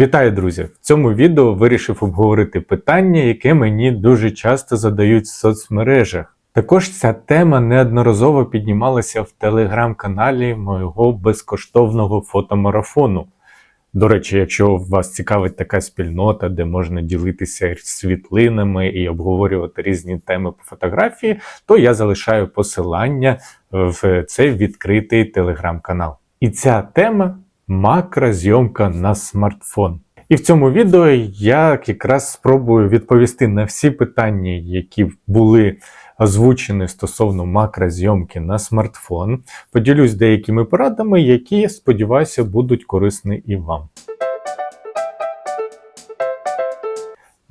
Вітаю, друзі! В цьому відео вирішив обговорити питання, яке мені дуже часто задають в соцмережах. Також ця тема неодноразово піднімалася в телеграм-каналі моєго безкоштовного фотомарафону. До речі, якщо вас цікавить така спільнота, де можна ділитися світлинами і обговорювати різні теми по фотографії, то я залишаю посилання в цей відкритий телеграм-канал. І ця тема макрозйомка на смартфон. І в цьому відео я якраз спробую відповісти на всі питання, які були озвучені стосовно макрозйомки на смартфон. Поділюсь деякими порадами, які, сподіваюся, будуть корисні і вам.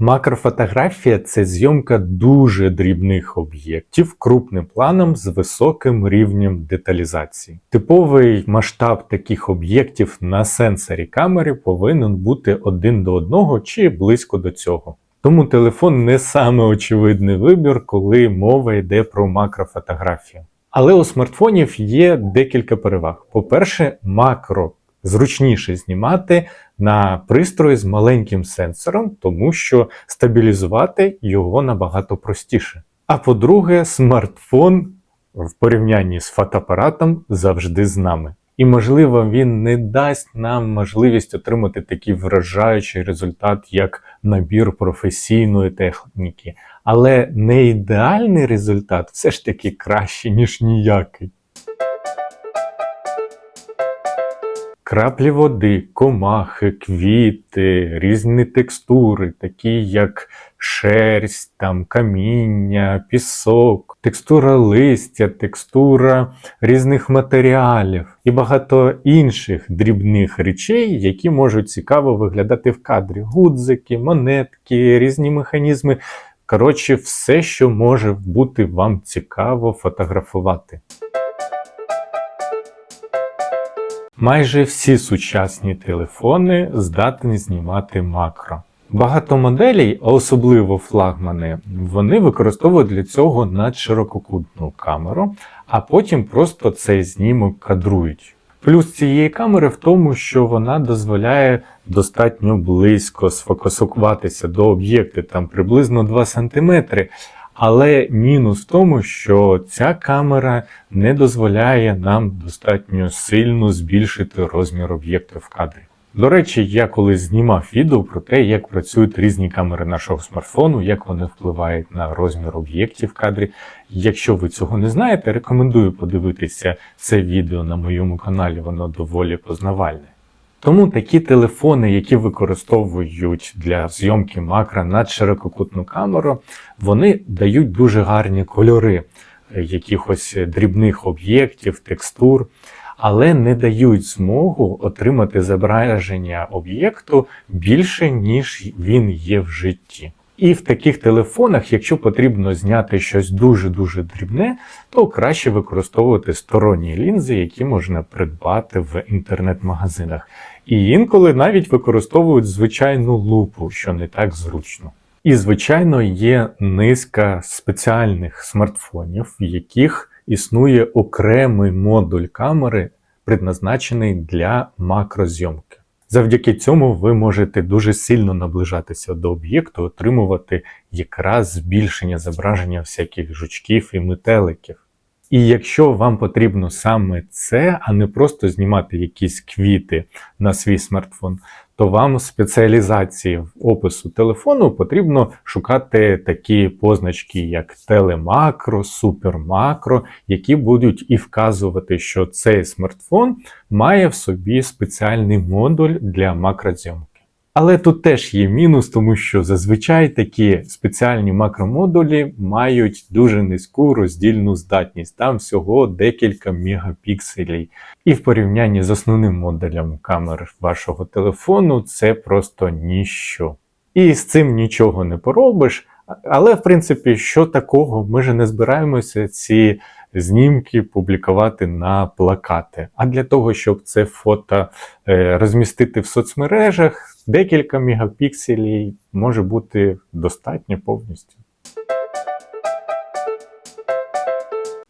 Макрофотографія це зйомка дуже дрібних об'єктів крупним планом з високим рівнем деталізації. Типовий масштаб таких об'єктів на сенсорі камери повинен бути один до одного чи близько до цього. Тому телефон не саме очевидний вибір, коли мова йде про макрофотографію. Але у смартфонів є декілька переваг. По-перше, макро зручніше знімати на пристрої з маленьким сенсором, тому що стабілізувати його набагато простіше. А по-друге, смартфон в порівнянні з фотоапаратом завжди з нами. І, можливо, він не дасть нам можливість отримати такий вражаючий результат, як набір професійної техніки. Але не ідеальний результат все ж таки краще, ніж ніякий. Краплі води, комахи, квіти, різні текстури, такі як шерсть, там, каміння, пісок, текстура листя, текстура різних матеріалів і багато інших дрібних речей, які можуть цікаво виглядати в кадрі: гудзики, монетки, різні механізми. Коротше, все, що може бути вам цікаво фотографувати. Майже всі сучасні телефони здатні знімати макро. Багато моделей, а особливо флагмани, вони використовують для цього надширококутну камеру, а потім просто цей знімок кадрують. Плюс цієї камери в тому, що вона дозволяє достатньо близько сфокусуватися до об'єкту, там приблизно 2 см. Але мінус в тому, що ця камера не дозволяє нам достатньо сильно збільшити розмір об'єкту в кадрі. До речі, я колись знімав відео про те, як працюють різні камери нашого смартфону, як вони впливають на розмір об'єктів в кадрі. Якщо ви цього не знаєте, рекомендую подивитися це відео на моєму каналі, воно доволі познавальне. Тому такі телефони, які використовують для зйомки макро надширококутну камеру, вони дають дуже гарні кольори якихось дрібних об'єктів, текстур, але не дають змогу отримати зображення об'єкту більше, ніж він є в житті. І в таких телефонах, якщо потрібно зняти щось дуже-дуже дрібне, то краще використовувати сторонні лінзи, які можна придбати в інтернет-магазинах. І інколи навіть використовують звичайну лупу, що не так зручно. І, звичайно, є низка спеціальних смартфонів, в яких існує окремий модуль камери, предназначений для макрозйомки. Завдяки цьому ви можете дуже сильно наближатися до об'єкту, отримувати якраз збільшення зображення всяких жучків і метеликів. І якщо вам потрібно саме це, а не просто знімати якісь квіти на свій смартфон, то вам в спеціалізації в опису телефону потрібно шукати такі позначки, як телемакро, супермакро, які будуть і вказувати, що цей смартфон має в собі спеціальний модуль для макрозйомки. Але тут теж є мінус, тому що зазвичай такі спеціальні макромодулі мають дуже низьку роздільну здатність, там всього декілька мегапікселів. І в порівнянні з основним модулем камер вашого телефону це просто ніщо. І з цим нічого не поробиш. Але, в принципі, що такого? Ми ж не збираємося ці знімки публікувати на плакати. А для того, щоб це фото е, розмістити в соцмережах, декілька мегапікселів може бути достатньо повністю.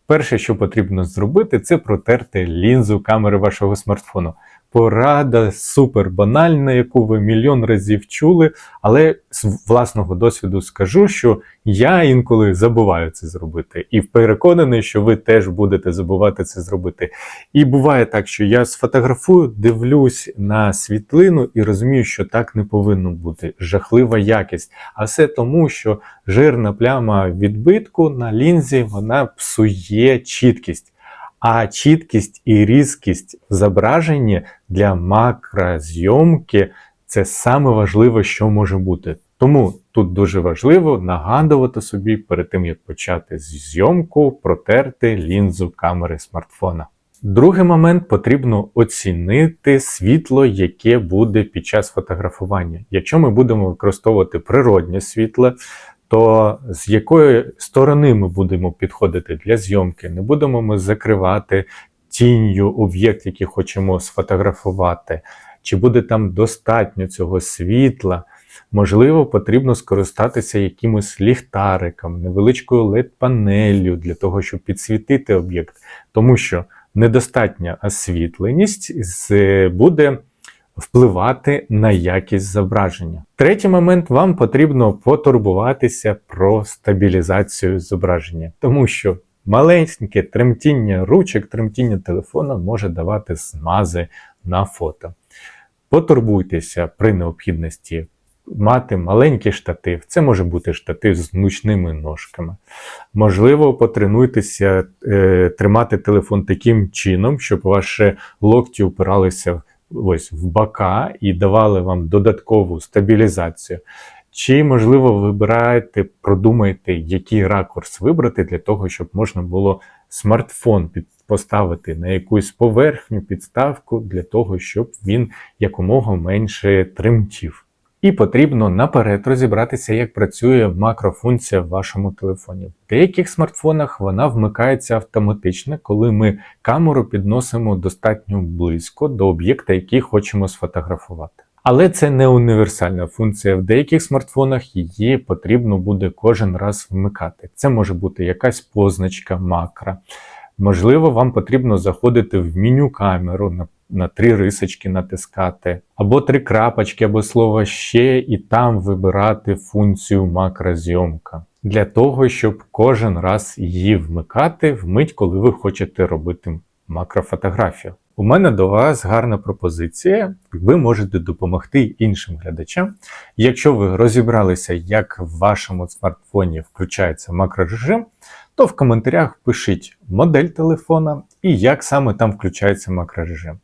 Перше, що потрібно зробити, це протерти лінзу камери вашого смартфону. Порада супер банальна, яку ви мільйон разів чули, але з власного досвіду скажу, що я інколи забуваю це зробити, і переконаний, що ви теж будете забувати це зробити. І буває так, що я сфотографую, дивлюсь на світлину і розумію, що так не повинно бути. Жахлива якість. А все тому, що жирна пляма відбитку на лінзі вона псує чіткість. А чіткість і різкість в зображенні для макрозйомки це саме важливе, що може бути. Тому тут дуже важливо нагадувати собі перед тим, як почати зйомку, протерти лінзу камери смартфона. Другий момент потрібно оцінити світло, яке буде під час фотографування. Якщо ми будемо використовувати природнє світло, то з якої сторони ми будемо підходити для зйомки, не будемо ми закривати тінню об'єкт, який хочемо сфотографувати, чи буде там достатньо цього світла. Можливо, потрібно скористатися якимось ліхтариком, невеличкою LED-панеллю для того, щоб підсвітити об'єкт, тому що недостатня освітленість буде впливати на якість зображення. Третій момент вам потрібно потурбуватися про стабілізацію зображення, тому що маленьке тремтіння ручок, тремтіння телефона може давати змази на фото. Потурбуйтеся при необхідності. Мати маленький штатив, це може бути штатив з гнучними ножками. Можливо, потренуйтеся е, тримати телефон таким чином, щоб ваші локті опиралися ось в бока і давали вам додаткову стабілізацію. Чи, можливо, вибираєте, продумаєте, який ракурс вибрати для того, щоб можна було смартфон під, поставити на якусь поверхню підставку для того, щоб він якомога менше тремтів. І потрібно наперед розібратися, як працює макрофункція в вашому телефоні. В деяких смартфонах вона вмикається автоматично, коли ми камеру підносимо достатньо близько до об'єкта, який хочемо сфотографувати. Але це не універсальна функція. В деяких смартфонах її потрібно буде кожен раз вмикати. Це може бути якась позначка макро. Можливо, вам потрібно заходити в меню камеру, на три рисочки натискати, або три крапочки, або слово ще, і там вибирати функцію макрозйомка. Для того, щоб кожен раз її вмикати вмить, коли ви хочете робити макрофотографію. У мене до вас гарна пропозиція. Ви можете допомогти іншим глядачам. Якщо ви розібралися, як в вашому смартфоні включається макрорежим, то в коментарях пишіть модель телефона і як саме там включається макрорежим.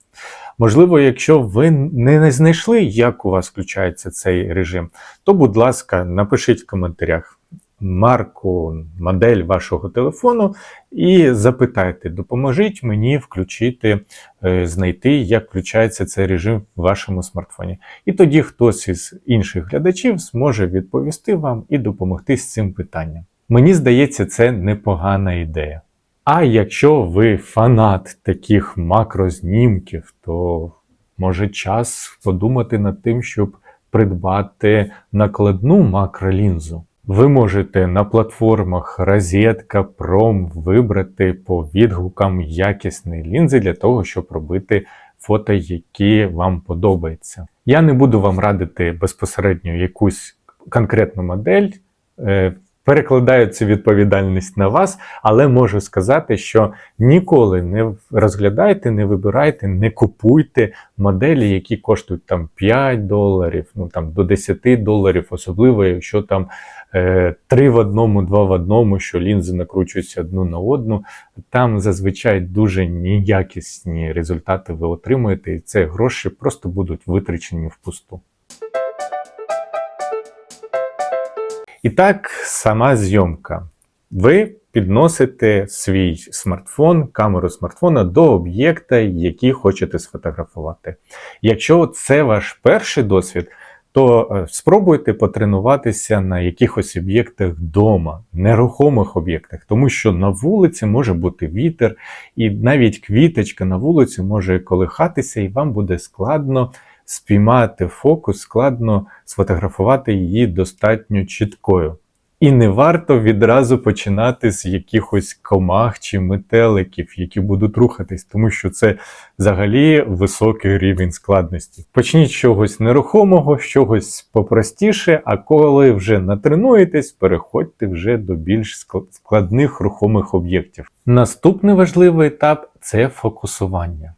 Можливо, якщо ви не знайшли, як у вас включається цей режим, то, будь ласка, напишіть в коментарях марку, модель вашого телефону і запитайте, допоможіть мені включити, е, знайти, як включається цей режим в вашому смартфоні. І тоді хтось із інших глядачів зможе відповісти вам і допомогти з цим питанням. Мені здається, це непогана ідея. А якщо ви фанат таких макрознімків, то може час подумати над тим, щоб придбати накладну макролінзу. Ви можете на платформах Розетка, Пром вибрати по відгукам якісні лінзи для того, щоб робити фото, які вам подобаються. Я не буду вам радити безпосередньо якусь конкретну модель. Перекладаю цю відповідальність на вас, але можу сказати, що ніколи не розглядайте, не вибирайте, не купуйте моделі, які коштують там 5 доларів, ну там до 10 доларів, особливо, якщо там е, 3 в одному, 2 в одному, що лінзи накручуються одну на одну. Там зазвичай дуже ніякісні результати ви отримуєте, і це гроші просто будуть витрачені впусту. І так, сама зйомка. Ви підносите свій смартфон, камеру смартфона до об'єкта, який хочете сфотографувати. Якщо це ваш перший досвід, то е, спробуйте потренуватися на якихось об'єктах вдома, нерухомих об'єктах, тому що на вулиці може бути вітер, і навіть квіточка на вулиці може колихатися, і вам буде складно спіймати фокус, складно сфотографувати її достатньо чіткою. І не варто відразу починати з якихось комах чи метеликів, які будуть рухатись, тому що це взагалі високий рівень складності. Почніть з чогось нерухомого, з чогось попростіше, а коли вже натренуєтесь, переходьте вже до більш складних рухомих об'єктів. Наступний важливий етап це фокусування.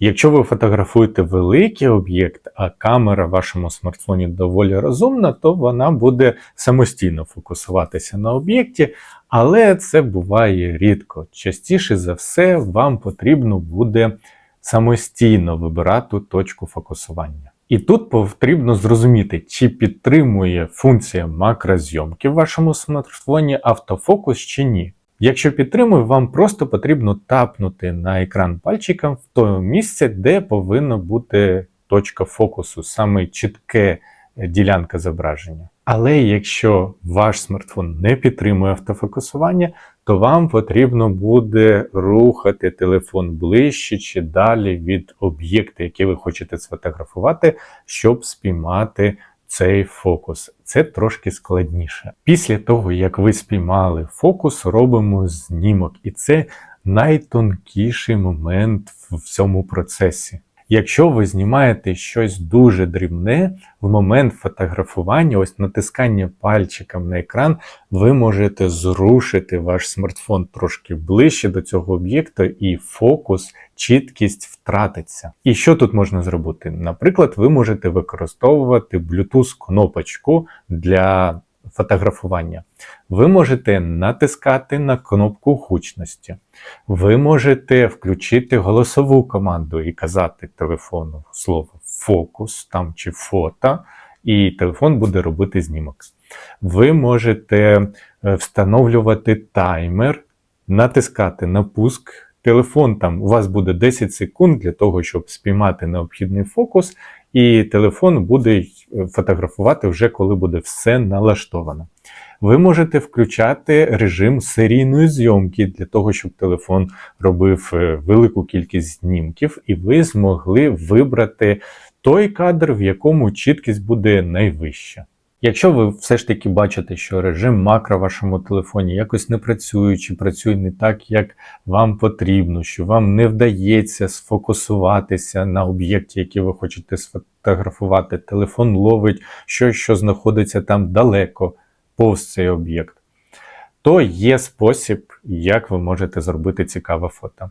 Якщо ви фотографуєте великий об'єкт, а камера в вашому смартфоні доволі розумна, то вона буде самостійно фокусуватися на об'єкті, але це буває рідко. Частіше за все, вам потрібно буде самостійно вибирати точку фокусування. І тут потрібно зрозуміти, чи підтримує функція макрозйомки в вашому смартфоні автофокус чи ні. Якщо підтримує, вам просто потрібно тапнути на екран пальчиком в то місце, де повинна бути точка фокусу, саме чітке ділянка зображення. Але якщо ваш смартфон не підтримує автофокусування, то вам потрібно буде рухати телефон ближче чи далі від об'єкта, який ви хочете сфотографувати, щоб спіймати цей фокус. Це трошки складніше. Після того, як ви спіймали фокус, робимо знімок, і це найтонкіший момент в цьому процесі. Якщо ви знімаєте щось дуже дрібне, в момент фотографування, ось натискання пальчиком на екран, ви можете зрушити ваш смартфон трошки ближче до цього об'єкту, і фокус, чіткість втратиться. І що тут можна зробити? Наприклад, ви можете використовувати Bluetooth-кнопочку для фотографування. Ви можете натискати на кнопку гучності. Ви можете включити голосову команду і казати телефону слово фокус там чи фото, і телефон буде робити знімок. Ви можете е, встановлювати таймер, натискати на пуск. Телефон там у вас буде 10 секунд для того, щоб спіймати необхідний фокус, і телефон буде е, фотографувати вже коли буде все налаштовано. Ви можете включати режим серійної зйомки для того, щоб телефон робив е, велику кількість знімків, і ви змогли вибрати той кадр, в якому чіткість буде найвища. Якщо ви все ж таки бачите, що режим макро в вашому телефоні якось не працює, чи працює не так, як вам потрібно, що вам не вдається сфокусуватися на об'єкті, який ви хочете сфотографувати, телефон ловить щось, що знаходиться там далеко, повз цей об'єкт, то є спосіб, як ви можете зробити цікаве фото.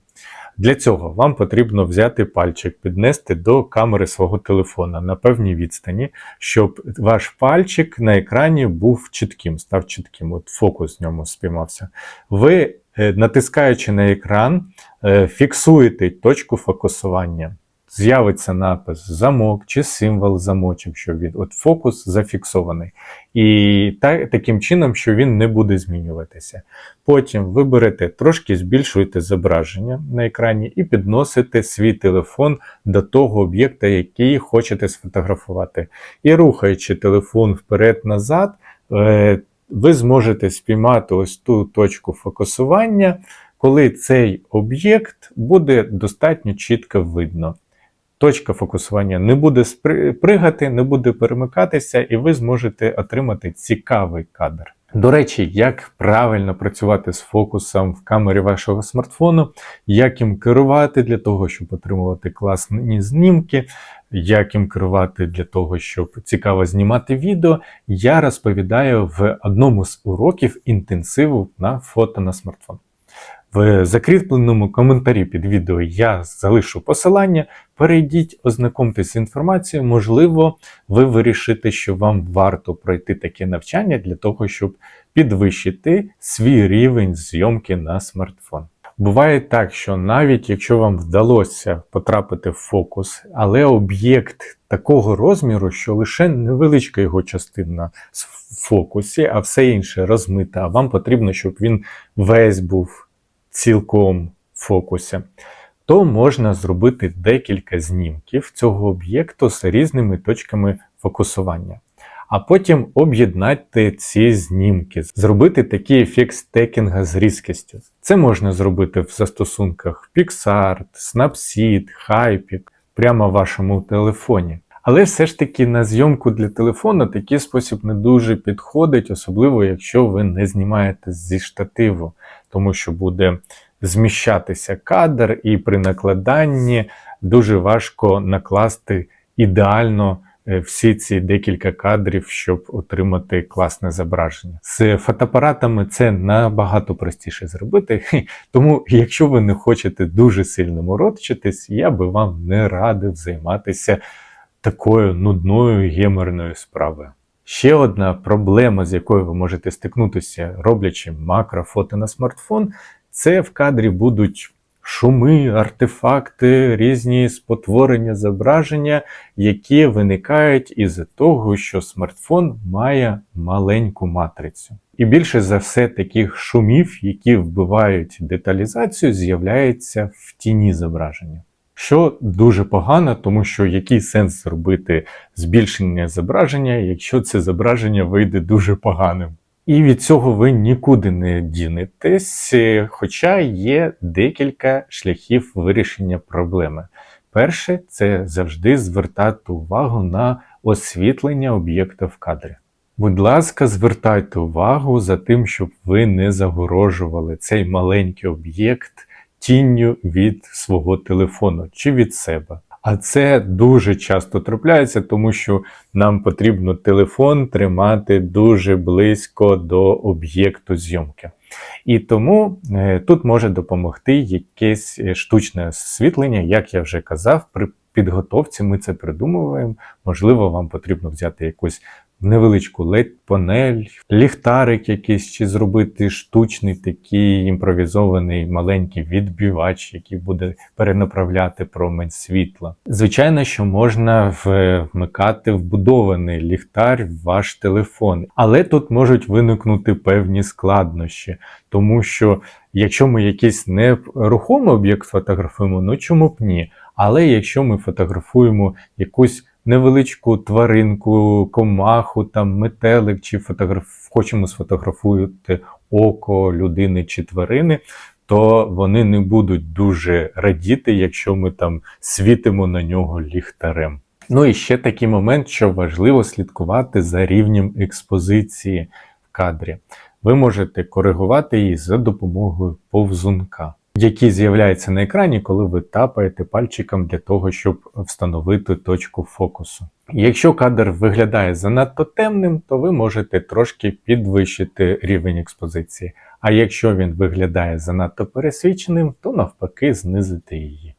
Для цього вам потрібно взяти пальчик, піднести до камери свого телефона на певній відстані, щоб ваш пальчик на екрані був чітким, став чітким, от фокус в ньому спіймався. Ви, е, натискаючи на екран, е, фіксуєте точку фокусування з'явиться напис замок чи символ замочок, що він от фокус зафіксований. І та, таким чином, що він не буде змінюватися. Потім ви берете, трошки збільшуєте зображення на екрані і підносите свій телефон до того об'єкта, який хочете сфотографувати. І рухаючи телефон вперед-назад, е, ви зможете спіймати ось ту точку фокусування, коли цей об'єкт буде достатньо чітко видно точка фокусування не буде пригати, не буде перемикатися, і ви зможете отримати цікавий кадр. До речі, як правильно працювати з фокусом в камері вашого смартфону, як їм керувати для того, щоб отримувати класні знімки, як їм керувати для того, щоб цікаво знімати відео, я розповідаю в одному з уроків інтенсиву на фото на смартфон. В закріпленому коментарі під відео я залишу посилання. Перейдіть, ознакомтесь з інформацією, можливо, ви вирішите, що вам варто пройти таке навчання для того, щоб підвищити свій рівень зйомки на смартфон. Буває так, що навіть якщо вам вдалося потрапити в фокус, але об'єкт такого розміру, що лише невеличка його частина в фокусі, а все інше розмита, а вам потрібно, щоб він весь був цілком в фокусі, то можна зробити декілька знімків цього об'єкту з різними точками фокусування. А потім об'єднати ці знімки, зробити такий ефект стекінга з різкістю. Це можна зробити в застосунках PixArt, Snapseed, Hypik, прямо в вашому телефоні. Але все ж таки на зйомку для телефону такий спосіб не дуже підходить, особливо якщо ви не знімаєте зі штативу, тому що буде зміщатися кадр, і при накладанні дуже важко накласти ідеально е, всі ці декілька кадрів, щоб отримати класне зображення. З фотоапаратами це набагато простіше зробити. Тому, якщо ви не хочете дуже сильно морочитись, я би вам не радив займатися такою нудною геморною справою. Ще одна проблема, з якою ви можете стикнутися, роблячи макрофото на смартфон, це в кадрі будуть шуми, артефакти, різні спотворення зображення, які виникають із-за того, що смартфон має маленьку матрицю. І більше за все таких шумів, які вбивають деталізацію, з'являється в тіні зображення. Що дуже погано, тому що який сенс зробити збільшення зображення, якщо це зображення вийде дуже поганим. І від цього ви нікуди не дінетесь, е, хоча є декілька шляхів вирішення проблеми. Перше, це завжди звертати увагу на освітлення об'єкта в кадрі. Будь ласка, звертайте увагу за тим, щоб ви не загорожували цей маленький об'єкт тінню від свого телефону чи від себе. А це дуже часто трапляється, тому що нам потрібно телефон тримати дуже близько до об'єкту зйомки. І тому е, тут може допомогти якесь е, штучне освітлення, як я вже казав, при підготовці ми це придумуємо. Можливо, вам потрібно взяти якусь невеличку led панель ліхтарик якийсь, чи зробити штучний такий імпровізований маленький відбивач, який буде перенаправляти промень світла. Звичайно, що можна вмикати вбудований ліхтар в ваш телефон, але тут можуть виникнути певні складнощі, тому що якщо ми якийсь нерухомий об'єкт фотографуємо, ну чому б ні? Але якщо ми фотографуємо якусь невеличку тваринку, комаху, там метелик, чи фотограф... хочемо сфотографувати око людини чи тварини, то вони не будуть дуже радіти, якщо ми там світимо на нього ліхтарем. Ну і ще такий момент, що важливо слідкувати за рівнем експозиції в кадрі. Ви можете коригувати її за допомогою повзунка який з'являється на екрані, коли ви тапаєте пальчиком для того, щоб встановити точку фокусу. Якщо кадр виглядає занадто темним, то ви можете трошки підвищити рівень експозиції. А якщо він виглядає занадто пересвіченим, то навпаки знизити її.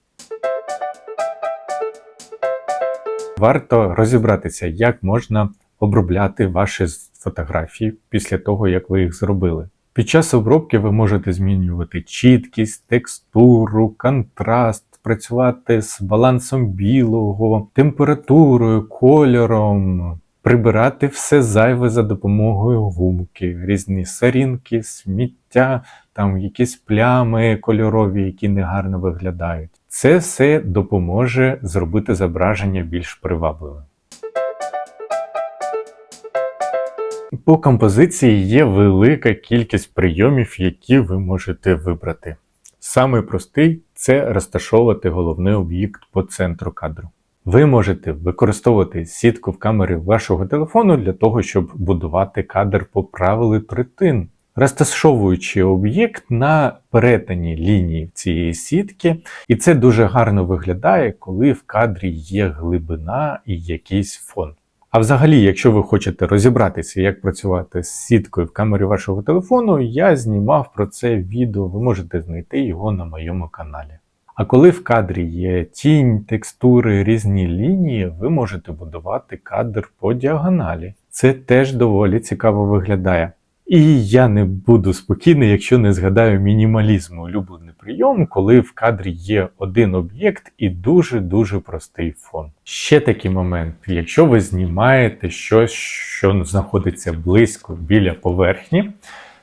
Варто розібратися, як можна обробляти ваші фотографії після того, як ви їх зробили. Під час обробки ви можете змінювати чіткість, текстуру, контраст, працювати з балансом білого, температурою, кольором, прибирати все зайве за допомогою гумки, різні сарінки, сміття, там якісь плями кольорові, які негарно виглядають. Це все допоможе зробити зображення більш привабливим. По композиції є велика кількість прийомів, які ви можете вибрати. Самий простий це розташовувати головний об'єкт по центру кадру. Ви можете використовувати сітку в камері вашого телефону для того, щоб будувати кадр по правилу третин, розташовуючи об'єкт на перетині лінії цієї сітки, і це дуже гарно виглядає, коли в кадрі є глибина і якийсь фон. А взагалі, якщо ви хочете розібратися, як працювати з сіткою в камері вашого телефону, я знімав про це відео, ви можете знайти його на моєму каналі. А коли в кадрі є тінь, текстури, різні лінії, ви можете будувати кадр по діагоналі. Це теж доволі цікаво виглядає. І я не буду спокійний, якщо не згадаю мінімалізму улюблений прийом, коли в кадрі є один об'єкт і дуже-дуже простий фон. Ще такий момент: якщо ви знімаєте щось, що знаходиться близько біля поверхні,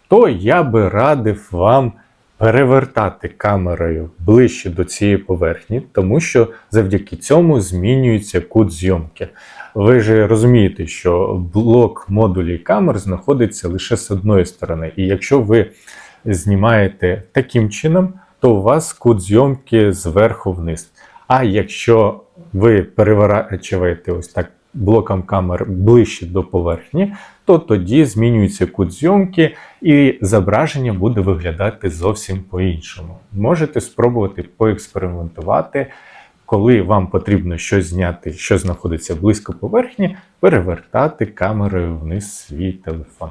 то я би радив вам перевертати камерою ближче до цієї поверхні, тому що завдяки цьому змінюється кут зйомки. Ви ж розумієте, що блок модулі камер знаходиться лише з одної сторони. І якщо ви знімаєте таким чином, то у вас кут зйомки зверху вниз. А якщо ви переворачуєте ось так блоком камер ближче до поверхні, то тоді змінюється кут зйомки і зображення буде виглядати зовсім по-іншому. Можете спробувати поекспериментувати, коли вам потрібно щось зняти, що знаходиться близько поверхні, перевертати камерою вниз свій телефон.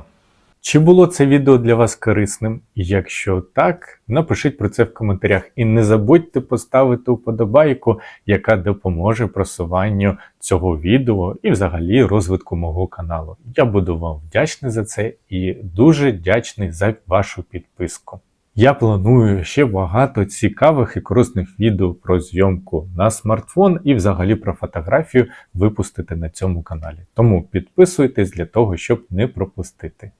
Чи було це відео для вас корисним? Якщо так, напишіть про це в коментарях і не забудьте поставити вподобайку, яка допоможе просуванню цього відео і взагалі розвитку мого каналу. Я буду вам вдячний за це і дуже вдячний за вашу підписку. Я планую ще багато цікавих і корисних відео про зйомку на смартфон і взагалі про фотографію випустити на цьому каналі. Тому підписуйтесь для того, щоб не пропустити.